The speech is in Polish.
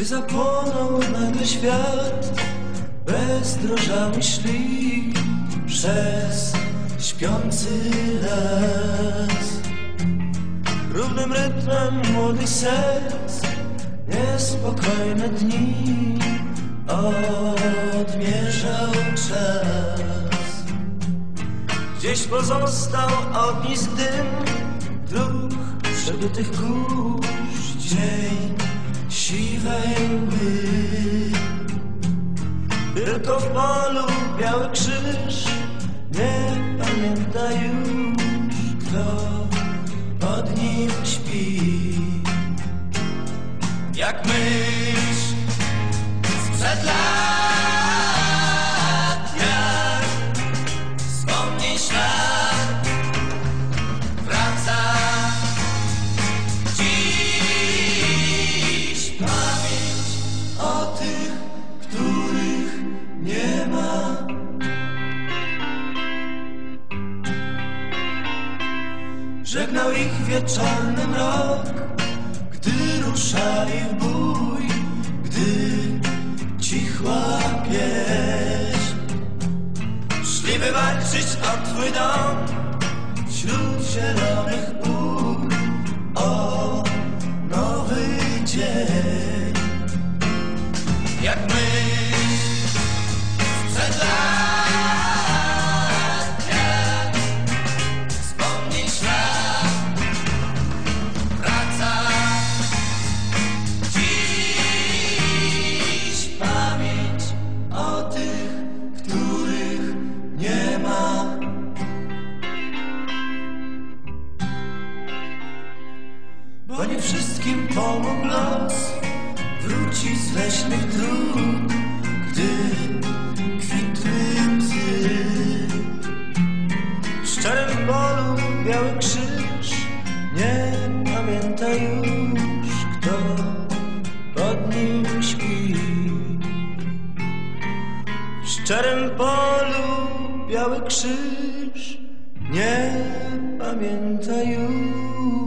Gdy zapłonął nagle świat, bezdrożami szli przez śpiący las. Równym rytmem młodych serc, niespokojne dni odmierzał czas. Gdzieś pozostał ognisk dym dróg przebytych kurz, dzień siwej mgły. Tylko w polu biały krzyż nie pamięta już, kto pod nim śpi. Jak myśl. Sprzed lat, jak wspomnień ślad wraca. Dziś pamięć o tych, których nie ma. Żegnał ich wieczorny mrok, gdy ruszali w bój, gdy cichła pieśń. Szli wywalczyć o twój dom wśród zielonych pól, Bo nie wszystkim pomógł los. Wróci z leśnych dróg Gdy kwitły psy W szczerym polu biały krzyż. Nie pamięta już Kto pod nim śpi. W szczerym polu biały krzyż. Nie pamięta już